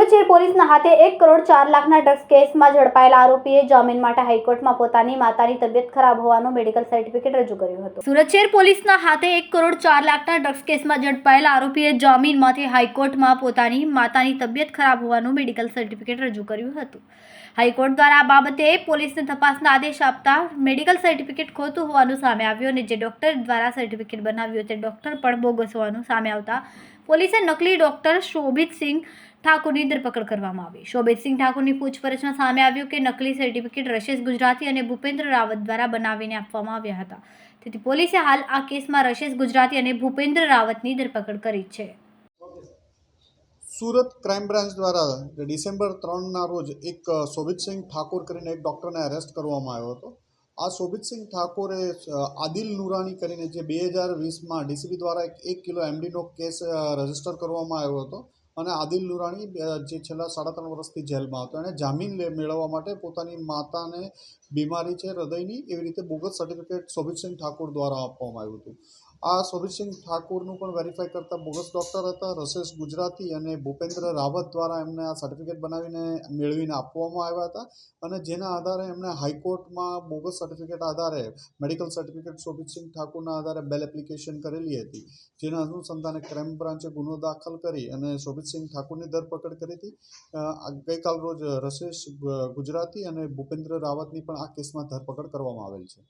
સુરત પોલીસના હાથે એક કરોડ ચાર લાખના ડ્રગ્સ કેસમાં ઝડપાયેલા આરોપીએ જામીન માટે હાઈકોર્ટમાં પોતાની માતાની તબિયત ખરાબ હોવાનું મેડિકલ સર્ટિફિકેટ રજૂ કર્યું હતું. સુરત પોલીસના હાથે એક કરોડ ચાર લાખના ડ્રગ્સ કેસમાં ઝડપાયેલા આરોપીએ જામીનમાંથી હાઈકોર્ટમાં પોતાની માતાની તબિયત ખરાબ હોવાનું મેડિકલ સર્ટિફિકેટ રજૂ કર્યું હતું. હાઈકોર્ટ દ્વારા આ બાબતે પોલીસને તપાસના આદેશ આપતા મેડિકલ સર્ટિફિકેટ ખોટું હોવાનું સામે આવ્યું અને જે ડોક્ટર દ્વારા સર્ટિફિકેટ બનાવ્યું તે ડોક્ટર પણ બોગસ હોવાનું સામે આવતા પોલીસે નકલી ડોક્ટર શોભિતસિંહ ઠાકુરની ધરપકડ કરવામાં આવી. શોભેતસિંહ ઠાકુરની પૂછપરછમાં સામે આવ્યું કે નકલી સર્ટિફિકેટ રશેશ ગુજરાતી અને ભૂપેન્દ્ર રાવત દ્વારા બનાવીને આપવામાં આવ્યા હતા. તેથી પોલીસે હાલ આ કેસમાં રશેશ ગુજરાતી અને ભૂપેન્દ્ર રાવતની ધરપકડ કરી છે. સુરત ક્રાઇમ બ્રાન્ચ દ્વારા ડિસેમ્બર ત્રણના રોજ એક શોભિતસિંહ ઠાકોર કરીને એક ડૉક્ટરને અરેસ્ટ કરવામાં આવ્યો હતો. આ શોભિતસિંહ ઠાકોરે આદિલ નુરાણી કરીને જે બે હજાર વીસમાં ડીસીબી દ્વારા એક કિલો એમડીનો કેસ રજિસ્ટર કરવામાં આવ્યો હતો. અને આદિલ નુરાણી જે છેલ્લા સાડા ત્રણ વર્ષથી જેલમાં હતો. એણે જામીન મેળવવા માટે પોતાની માતાને બીમારી છે હૃદયની, એવી રીતે બોગસ સર્ટિફિકેટ શોભિતસિંહ ઠાકોર દ્વારા આપવામાં આવ્યું હતું. આ શોભિતસિંહ ઠાકુરનું પણ વેરીફાઈ કરતા બોગસ ડૉક્ટર હતા, રસેશ ગુજરાતી અને ભૂપેન્દ્ર રાવત દ્વારા એમને આ સર્ટિફિકેટ બનાવીને મેળવીને આપવામાં આવ્યા હતા. અને જેના આધારે એમણે હાઈકોર્ટમાં બોગસ સર્ટિફિકેટ આધારે મેડિકલ સર્ટિફિકેટ શોભિતસિંહ ઠાકુરના આધારે બેલ એપ્લિકેશન કરેલી હતી. જેના અનુસંધાને ક્રાઇમ બ્રાન્ચે ગુનો દાખલ કરી અને શોભિતસિંહ ઠાકુરની ધરપકડ કરી હતી. ગઈકાલ રોજ રસેશ ગુજરાતી અને ભૂપેન્દ્ર રાવતની પણ આ કેસમાં ધરપકડ કરવામાં આવેલ છે.